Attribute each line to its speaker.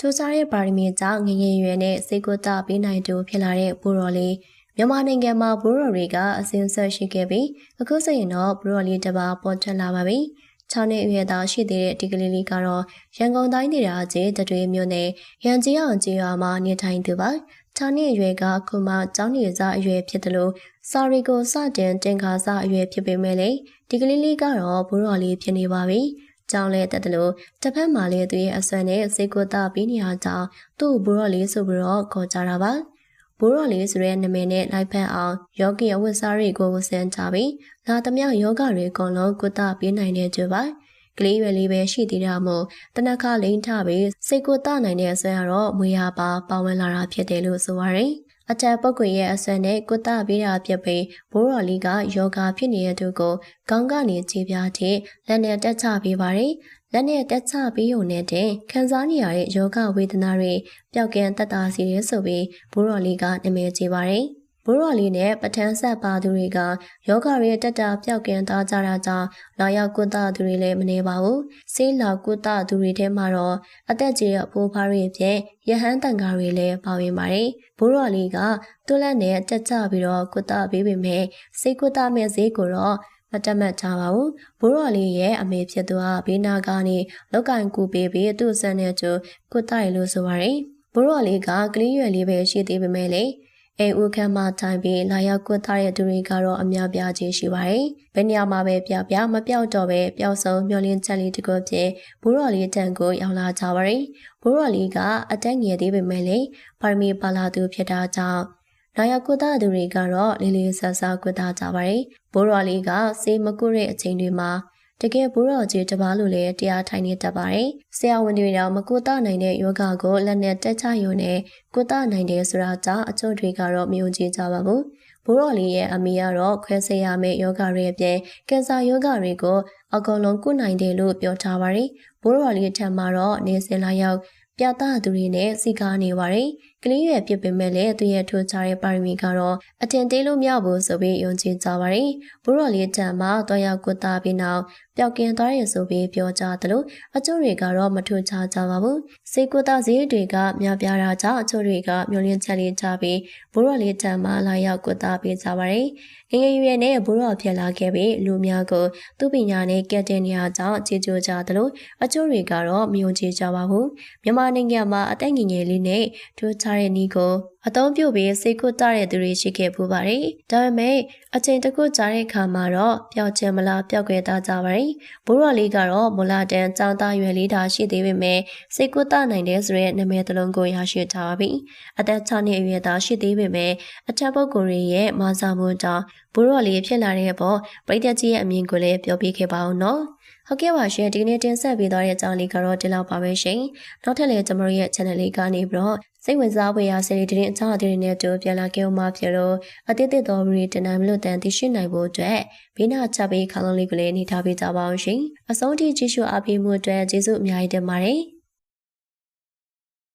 Speaker 1: ထိုစားရဲ့ပါရမီကြောင့်ငငယ်ရွယ်နဲ့စိတ်ကိုတပေးနိုင်သူဖြစ်လာတဲ့ဘူတော်လေးမြန်မာနိုင်ငံမှာဘူတော်တွေကအစင်းဆက်ရှိခဲ့ပြီးအခုဆိုရင်တော့ဘူတော်လေးတစ်ပါးပေါ်ထွက်လာပါပြီ။6နှစ်အရွယ်သားရှိသေးတဲ့ဒီကလေးလေးကတော့ရန်ကုန်တိုင်းဒေသကြီးတတွေမြို့နယ်ရန်ကြီးအောင်ကြီးရွာမှာနေထိုင်သူပါ။6နှစ်အရွယ်ကခုမှကျောင်းနေစားအရွယ်ဖြစ်တယ်လို့စာရီကိုစတင်တင်ခါစားအရွယ်ဖြစ်ပေမဲ့လေဒီကလေးလေးကတော့ဘူတော်လေးဖြစ်နေပါပြီ။ ကြောင်းလဲတက်တယ်လို့တစ်ဖက်မှာလည်းသူရဲ့အဆွမ်းနဲ့စိတ်ကိုတာပြီးနေရကြောင်းသူ့ဘူရော်လေးဆိုပြီးတော့ခေါ်ကြတာပါဘူရော်လေးဆိုတဲ့နာမည်နဲ့လိုက်ဖက်အောင်ယောဂီအဝတ်စားတွေကိုဝတ်ဆင်ကြပြီးလာသမျှယောဂတွေအကုန်လုံးကိုတာပြီးနိုင်တဲ့ကြပါကလေးရွယ်လေးပဲရှိသေးတာမို့တနခါလိမ့်ထပြီးစိတ်ကိုတာနိုင်တဲ့အဆွမ်းကတော့မွေရပါပါဝင်လာတာဖြစ်တယ်လို့ဆိုရတယ် အတန်ပုတ်ကွေရဲ့အဆွမ်းနဲ့ကုသပေးတာဖြစ်ပြီးဘိုးတော်လေးကယောဂဖြစ်နေတဲ့သူကိုခေါင်းကနေခြေပြားထိလက်နဲ့တက်ချပေးပါတယ်။လက်နဲ့တက်ချပေးုံနဲ့တင်ခံစားနေရတဲ့ယောဂဝေဒနာတွေပျောက်ကင်းတက်တာစီရဲဆိုပြီးဘိုးတော်လေးကနာမည်ကြီးပါတယ်။ ဘိုးတော်လေးနဲ့ပထန်းဆက်ပါသူတွေကယောဂရဲ့တက်တာပျောက်ကင်းသားကြတာကြောင့်လာရောက်ကုသသူတွေလည်းမနေပါဘူး။ဆေးလာကုသသူတွေထဲမှာတော့အသက်ကြီးတဲ့အဖိုးဖားတွေဖြစ်ရဟန်းတန်ဃာတွေလည်းပါဝင်ပါတယ်။ဘိုးတော်လေးကတွလက်နဲ့တက်ကြပြီးတော့ကုသပေးပေမဲ့စိတ်ကုသမဲ့ဈေးကိုတော့မတတ်မှတ်ကြပါဘူးဘိုးတော်လေးရဲ့အမေဖြစ်သူဟာဘေးနာကနေလောက်ကင်ကူပေးပြီးသူ့ဆန်နဲ့ကျကုသရလို့ဆိုပါရယ်ဘိုးတော်လေးကကလေးရွယ်လေးပဲရှိသေးပေမဲ့လေ အဲဦးခမ်းမထိုင်ပြီးလာရောက်ကွတ်ထားတဲ့သူတွေကတော့အများပြားကြီးရှိပါတယ်။ဘယ်နေရာမှာပဲပြပြမပြောက်တော့ပဲပျောက်ဆုံးမျောလင်းချက်လေးတကူဖြစ်ဘိုးတော်လေးတန်ကိုရောက်လာကြပါတယ်။ဘိုးတော်လေးကအတက်ငယ်သေးပေမဲ့လေပါရမီပါလာသူဖြစ်တာကြောင့်လာရောက်ကွတ်သားသူတွေကတော့လေးလေးဆဆကွတ်သားကြပါတယ်။ဘိုးတော်လေးကစေးမကုတဲ့အချိန်တွေမှာ တကယ်ဘိုးတော်ကြီးတပားလိုလည်းတရားထိုင်နေတတ်ပါတယ်။ဆရာဝန်တွေတော့မကုသနိုင်တဲ့ယောဂကိုလက်နဲ့တက်ချရုံနဲ့ကုသနိုင်တယ်ဆိုတာကြောင့်အချို့တွေကတော့မယုံကြည်ကြပါဘူး။ဘိုးတော်လေးရဲ့အမေကတော့ခွဲစိတ်ရမယ့်ယောဂတွေအပြင်ကင်ဆာယောဂတွေကိုအကုန်လုံးကုနိုင်တယ်လို့ပြောထားပါတယ်။ဘိုးတော်လေးထံမှာတော့နေစင်လာရောက်ပြသသူတွေနဲ့စီကားနေပါတယ်။ကလေးရွယ်ပြစ်ပေမဲ့လည်းသူရဲ့ထိုးချတဲ့ပါရမီကတော့အထင်သေးလို့မရဘူးဆိုပြီးယုံကြည်ကြပါတယ်။ဘိုးတော်လေးတံမှာတွားရောက်ကုသပြီးနောက်ပျောက်ကင်းသွားရဆိုပြီးပြောကြသလိုအချို့တွေကတော့မထွချကြပါဘူး။စေကုသဈေးတွေကများပြားတာကြောင့်အချို့တွေကမျောလင်းချက်လေးချပြီးဘိုးတော်လေးတံမှာလာရောက်ကုသပေးကြပါတယ်။ငငယ်ရွယ်နဲ့ဘိုးတော်ဖြစ်လာခဲ့ပြီးလူများကိုသူ့ပညာနဲ့ကက်တင်နေရကြောင်းကြည်ကြိုကြသလိုအချို့တွေကတော့မယုံကြည်ကြပါဘူး။မြန်မာနိုင်ငံမှာအသက်ငယ်ငယ်လေးနဲ့ထိုးချတဲ့နီးကိုအသုံးပြုပြီးစိတ်ကုတတဲ့သူတွေရှိခဲ့ပူပါတယ်။ဒါပေမဲ့အချိန်တခုကြာတဲ့အခါမှာတော့ပျောက်ချင်မလားပျောက်ကွယ်သားကြပါတယ်။ဘိုးတော်လေးကတော့မလာတန်ចောင်းသားရွယ်လေးသာရှိသေးပေမဲ့စိတ်ကုတနိုင်တဲ့ဆိုတဲ့နာမည်တစ်လုံးကိုရရှိထားပါပြီ။အသက်6နှစ်အရွယ်သားရှိသေးပေမဲ့အထက်ပုဂ္ဂိုလ်တွေရဲ့မာစာမှုကြောင့်ဘိုးတော်လေးဖြစ်လာတဲ့အပေါ်ပရိသတ်ကြီးရဲ့အမြင်ကိုလည်းပြောပြခဲ့ပါအောင်နော်။ ဟုတ်ကဲ့ပါရှင်ဒီနေ့တင်ဆက်ပေးသွားတဲ့အကြောင်းလေးကတော့ဒီလောက်ပါပဲရှင်။နောက်ထပ်လည်းကျွန်တော်ရဲ့ channel လေးကနေပြီးတော့စိတ်ဝင်စားဖွယ်ရာဆယ်လီတင်းအကြောင်းအသေးတွေနဲ့တူပြန်လာခဲ့ဦးမှာဖြစ်လို့အတိတ်တော်မူတင်နိုင်မလို့တန်သိရှိနိုင်ဖို့အတွက်ဘေးနာချပေးခေါင်းလုံးလေးကိုလည်းနေထားပေးကြပါအောင်ရှင်။အဆုံးထိကြည့်ရှုအားပေးမှုအတွက်ကျေးဇူးအများကြီးတင်ပါတယ်။